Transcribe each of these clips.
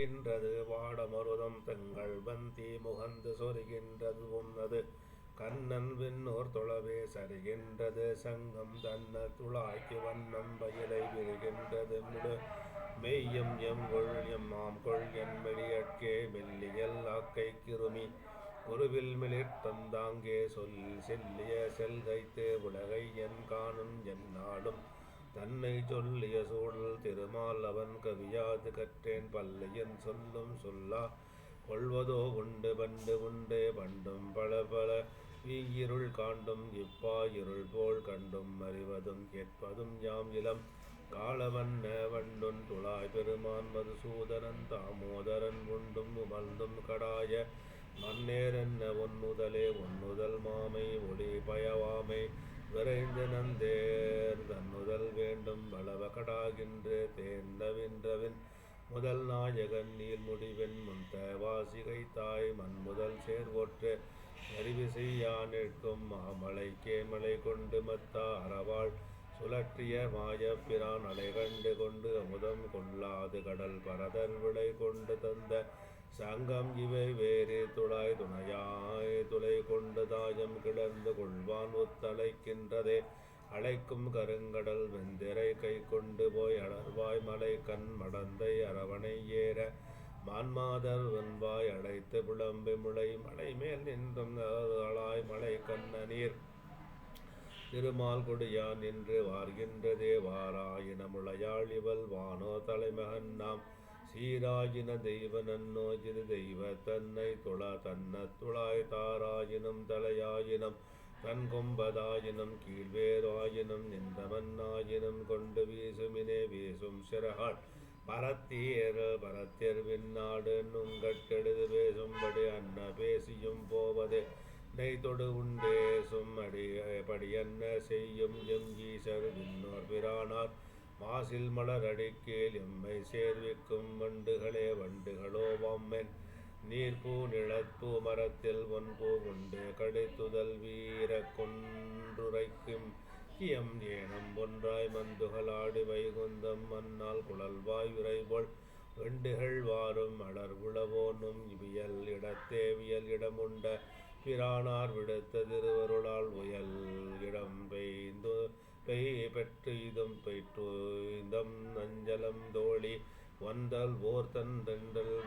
வருகின்றது வாடமருதம் பெண்கள் வந்தி முகந்து சொருகின்றது. உன்னது கண்ணன் விண்ணோர் தொழவே சரிகின்றது. சங்கம் தன்ன துளாக்கி வண்ணம் பயிலை விழுகின்றது முடு மெய்யம் எம் கொள் எம் ஆம் கொள் என் மெளியற்கே மெல்லியல் ஆக்கை கிருமி. குருவில் மிளிர் தந்தாங்கே சொல் செல்லிய செல்கைத்து உலகை என் காணும் என் நாடும் தன்னை சொல்லிய சூழல் திருமால் அவன் கவியாது கற்றேன் பல்லையன் சொல்லும் சொல்லா. கொள்வதோ உண்டு பண்டு உண்டு பண்டும் பல பல. வீயிருள் காண்டும் இப்பாயிருள் போல் கண்டும் அறிவதும் கேட்பதும் யாம் இளம். காலவண்ண வண்டுன் துளாய் பெருமான் மதுசூதனன் தாமோதரன் உண்டும் உமர்ந்தும் கடாய. மன்னேரென்ன ஒன்னுதலே ஒன்னுதல் மாமை ஒளி பயவாமை. விரைந்து நந்தேர் தன்னுதல் வேண்டும் வளவ கடாகின்று தேர்ந்தவின்றவின் முதல் நாயகன் நீர் முடிவின் முன் வாசிகை தாய் மண் முதல் சேர்வோற்று. அறிவு செய்யா நிற்கும் மாமலை கேமலை கொண்டு மத்தா அறவாள் சுழற்றிய மாயப்பிரான் அலை கண்டு கொண்டு அமுதம் கொள்ளாது கடல் பரதர் விளை கொண்டு தந்த சங்கம் இவை வேறு துளாய் துணையாய் துளை கொண்டு தாயம் கிளர்ந்து கொள்வான் ஒத்தழைக்கின்றதே. அழைக்கும் கருங்கடல் வெந்திரை கை கொண்டு போய் அடர்வாய் மலை கண் மடந்தை அரவணை ஏற. மான்மாதர் வெண்பாய் அழைத்து புலம்பு முளை மலை மேல் நின்றும் அழாய் மலை கண்ண நீர் திருமால் கொடியான் நின்று வார்கின்றதே வாராயின முளையாள் இவள் வானோ தலைமகன் நாம். சீராயின தெய்வ நன்னோஜிது தெய்வ தன்னை துள தன்ன துளாய் தாராயினம் தலையாயினம் தன் கொம்பதாயினம் கீழ்வேராயினம் நிந்தமன்னாயினம் கொண்டு வீசுமினே வீசும் சிறகாள் பரத்தீர் பரத்தியர் விண்ணாடு நுங்கட்டெழுது பேசும்படி அன்ன பேசியும் போவதே. நெய் தொடு உண்டேசும் அடி படியன்ன செய்யும் எம் ஈசர் விண்ணோர் பிரானார். மாசில் மலரடிக்கேல் எம்மை சேர்விக்கும் வண்டுகளே வண்டுகளோ வம்மென். நீர்பூ நிழற்பூ மரத்தில் ஒன்பூ உண்டு கடித்துதல் வீர கொன்றுரைக்கும். எம் ஏனம் ஒன்றாய் மந்துகளாடி வைகுந்தம் மன்னால் குழல்வாய் விரைபோல். வெண்டுகள் வாரும் மலர் உளவோனும் இவியல் இடத்தேவியல் இடமுண்ட. பிரானார் விடுத்த திருவருளால் உயல் இடம் பெய்ந்து பெய் பெற்று இதும் பெற்று இதம் நஞ்சலம் தோழி வந்தல் ஓர் தன்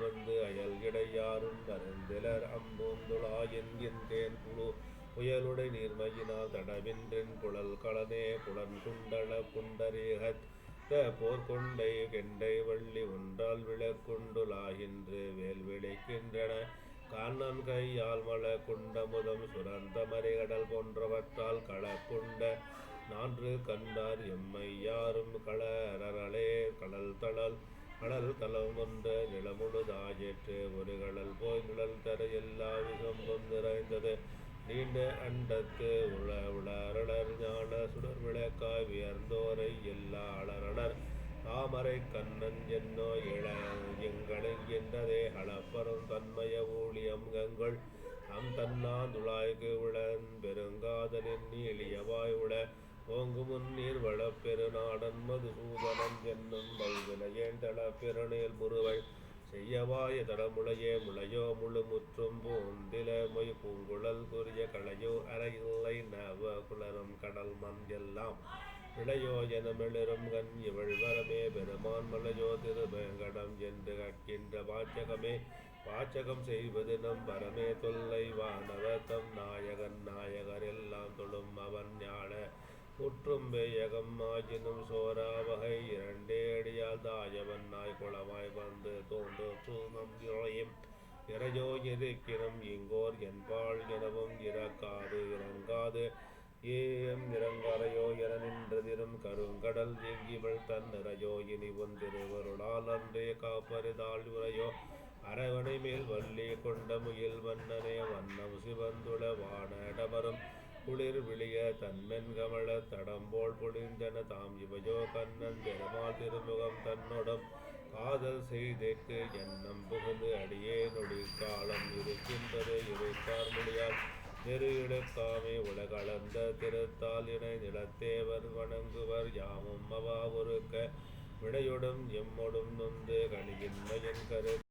வந்து அயல் இடையாரும் அருந்திலர் அம்பூந்துளா என்கின்றேன் குழு புயலுடை நீர்மையினால் தடவின்றென் புழல் களனே புலன் குண்டள புண்டரீகத் போர்கொண்டை கெண்டை வள்ளி ஒன்றால் விளக்குண்டுலாகின்று வேல் விளைக்கின்றன. காணன் கையால் மல குண்டமுதம் சுரந்த மறிகடல் போன்றவற்றால் களக்குண்ட நான்று கண்டார் எம்மை யாரும் களரளே கடல் தளல் கடல் தளம் ஒன்ற நிலமுழுதாயிற்று ஒரு கடல் போய் நிழல் தர எல்லா நிறைந்தது. நீண்ட அண்டத்து உள உளரளர் ஞான சுடர் விளக்காய் உயர்ந்தோரை எல்லா அலரளர் தாமரை கண்ணன் என்னோ இள என்றதே அளப்பரும் தன்மய ஊழியம் கங்கள். அம் தன்னாந்துளாய்க்கு உளன் பெருங்காதலின் நீளியவாய் உள ஓங்குமுன் நீர் வளப்பெருநாடன் மதுசூதனன் என்னும் வல்வினையேன் தள பெருநேல் முறுவை செய்யவாய தடமுளையே முளையோ முழு முற்றும் பூந்தில மொய் பூங்குழல் குறிய களையோ அறையில்லை நவ குளரும் கடல் மண் எல்லாம் இளையோ என மெளிரும் கண் இவள் வரமே பெருமான் மலையோ திருவேங்கடம் என்று கற்கின்ற வாச்சகமே. வாச்சகம் செய்வது நம் பரமே தொல்லை வானவர் தம் நாயகன் நாயகர் எல்லாம் தொழும் அவன் ஞான முற்றும் பெய்யகம் சோராவகை சோரா வகை இரண்டே அடியால் தாயவன் நாய் குளமாய் வந்து தோன்று சூனம் இழையும் இறையோ இருக்கிறம் இங்கோர் என்பாள் எனவும் இறக்காது இறங்காது. ஏம் இறங்கரையோ என நின்றதிரும் கருங்கடல் எங்கிவள் தன் நிறையோ. இனி ஒன்றிருவருளால் அன்றே காப்பறிதாள் உரையோ அரவணை மேல் வள்ளி கொண்ட முயல் வண்ணனே வண்ணம் சிவந்துள வானடமரும் குளிர் விழிய தன்மென் கமல தடம்போல் பொழிந்தன தாம் இவையோ கண்ணன் பெருமாள் திருமுகம் தன்னுடம். காதல் செய்தேக்கு எண்ணம் புகுந்து அடியே நொடி காலம் இருக்கின்றது இருக்கார் மொழியால். நெரு உலகளந்த திருத்தால் இணை நிலத்தேவர் வணங்குவர் யாமும் அவா ஒருக்க. விடையொடும் எம்மொடும் நொந்து கணிகின்மையின் கரு